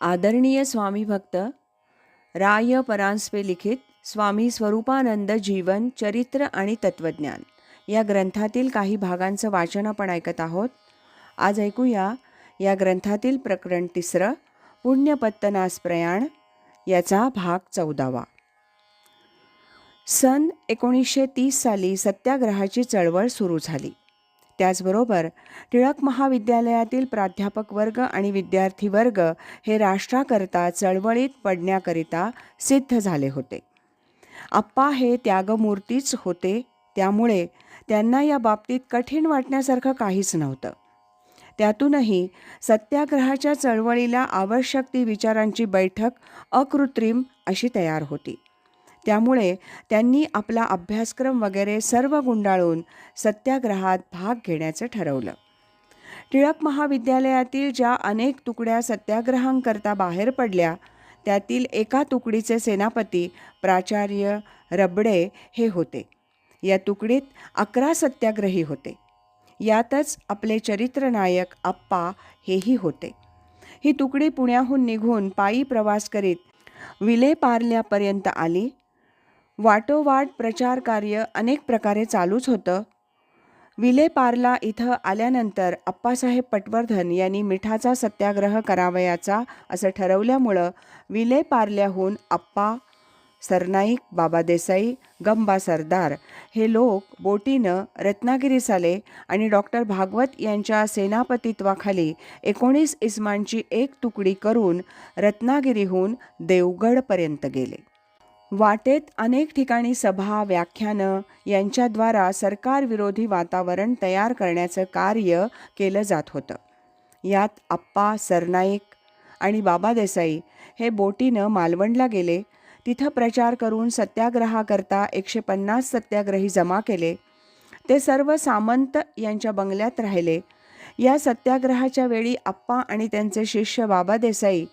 आदरणीय स्वामी भक्त राय परांजपे लिखित स्वामी स्वरूपानंद जीवन चरित्र आणि तत्वज्ञान या ग्रंथातील काही भागांचं वाचन आपण ऐकत आहोत. आज ऐकूया या ग्रंथातील प्रकरण तिसरं पुण्यपत्तनास प्रयाण याचा भाग चौदावा. सन एकोणीसशे तीस साली सत्याग्रहाची चळवळ सुरू झाली. त्याचबरोबर टिळक महाविद्यालयातील प्राध्यापक वर्ग आणि विद्यार्थी वर्ग हे राष्ट्राकरता चळवळीत पडण्याकरिता सिद्ध झाले होते. आप्पा हे त्यागमूर्तीच होते त्यामुळे त्यांना या बाबतीत कठीण वाटण्यासारखं काहीच नव्हतं. त्यातूनही सत्याग्रहाच्या चळवळीला आवश्यक ती विचारांची बैठक अकृत्रिम अशी तयार होती. त्यामुळे त्यांनी आपला अभ्यासक्रम वगैरे सर्व गुंडाळून सत्याग्रहात भाग घेण्याचं ठरवलं. टिळक महाविद्यालयातील ज्या अनेक तुकड्या सत्याग्रहांकरता बाहेर पडल्या त्यातील एका तुकडीचे सेनापती प्राचार्य रबडे हे होते. या तुकडीत अकरा सत्याग्रही होते. यातच आपले चरित्रनायक आप्पा हेही होते. ही तुकडी पुण्याहून निघून पायी प्रवास करीत विलेपार्ल्यापर्यंत आली. वाटोवाट प्रचार कार्य अनेक प्रकारे चालूच होतं. विलेपार्ला इथं आल्यानंतर अप्पासाहेब पटवर्धन यांनी मिठाचा सत्याग्रह करावयाचा असं ठरवल्यामुळं विलेपार्ल्याहून अप्पा सरनाईक बाबा देसाई गंबा सरदार हे लोक बोटीनं रत्नागिरीस आले आणि डॉक्टर भागवत यांच्या सेनापतित्वाखाली एकोणीस इस्मांची एक तुकडी करून रत्नागिरीहून देवगडपर्यंत गेले. वाटेत अनेक ठिकाणी सभा व्याख्यानं यांच्याद्वारा सरकारविरोधी वातावरण तयार करण्याचं कार्य केलं जात होतं. यात आप्पा सरनाईक आणि बाबा देसाई हे बोटीनं मालवणला गेले. तिथं प्रचार करून सत्याग्रहाकरता एकशे पन्नास सत्याग्रही जमा केले. ते सर्व सामंत यांच्या बंगल्यात राहिले. या सत्याग्रहाच्या वेळी आप्पा आणि त्यांचे शिष्य बाबा देसाई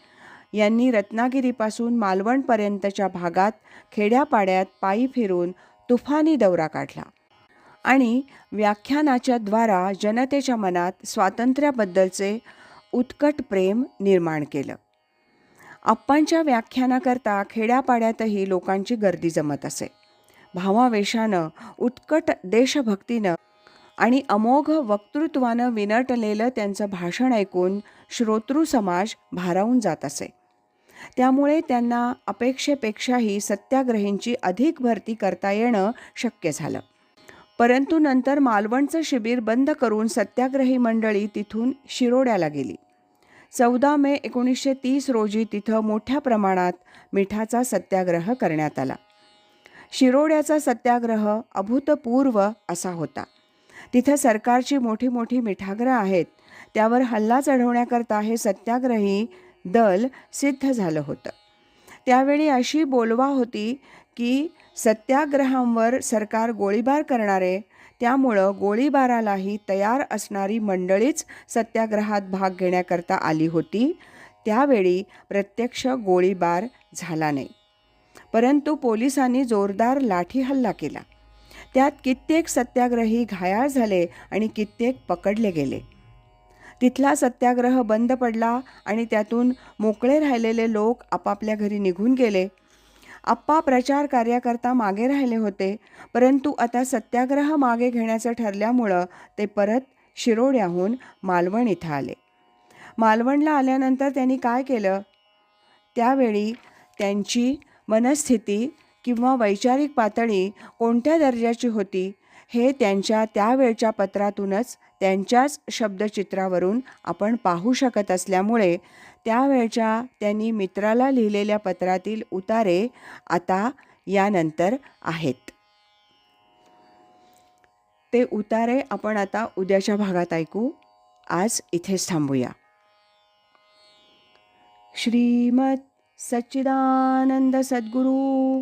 यांनी रत्नागिरीपासून मालवणपर्यंतच्या भागात खेड्यापाड्यात पायी फिरून तुफानी दौरा काढला. आणि व्याख्यानाच्या द्वारा जनतेच्या मनात स्वातंत्र्याबद्दलचे उत्कट प्रेम निर्माण केलं. आप्पांच्या व्याख्यानाकरता खेड्यापाड्यातही लोकांची गर्दी जमत असे. भावावेशानं उत्कट देशभक्तीनं आणि अमोघ वक्तृत्वानं विनटलेलं त्यांचं भाषण ऐकून श्रोतृ समाज भारावून जात असे. त्यामुळे त्यांना अपेक्षेपेक्षाही सत्याग्रहींची अधिक भरती करता येणं शक्य झालं. परंतु नंतर मालवणचं शिबिर बंद करून सत्याग्रही मंडळी तिथून शिरोड्याला गेली. चौदा मे एकोणीसशे तीस रोजी तिथं मोठ्या प्रमाणात मिठाचा सत्याग्रह करण्यात आला. शिरोड्याचा सत्याग्रह अभूतपूर्व असा होता. तिथं सरकारची मोठी मोठी मिठाग्रह आहेत. त्यावर हल्ला चढवण्याकरता हे सत्याग्रही दल सिद्ध झालं होतं. त्यावेळी अशी बोलवा होती की सत्याग्रहांवर सरकार गोळीबार करणारे त्यामुळं गोळीबारालाही तयार असणारी मंडळीच सत्याग्रहात भाग घेण्याकरता आली होती. त्यावेळी प्रत्यक्ष गोळीबार झाला नाही. परंतु पोलिसांनी जोरदार लाठी हल्ला केला. त्यात कित्येक सत्याग्रही घायाळ झाले आणि कित्येक पकडले गेले. तिथला सत्याग्रह बंद पडला आणि त्यातून मोकळे राहिलेले लोक आपापल्या घरी निघून गेले. आप्पा प्रचार कार्याकरता मागे राहिले होते परंतु आता सत्याग्रह मागे घेण्याचं ठरल्यामुळं ते परत शिरोड्याहून मालवण इथं आले. मालवणला आल्यानंतर त्यांनी काय केलं? त्यावेळी त्यांची मनस्थिती किंवा वैचारिक पातळी कोणत्या दर्जाची होती हे त्यांच्या त्यावेळच्या पत्रातूनच त्यांच्याच शब्दचित्रावरून आपण पाहू शकत असल्यामुळे त्यावेळच्या त्यांनी मित्राला लिहिलेल्या पत्रातील उतारे आता यानंतर आहेत. ते उतारे आपण आता उद्याच्या भागात ऐकू. आज इथेच थांबूया. श्रीमत सच्चिदानंद सद्गुरू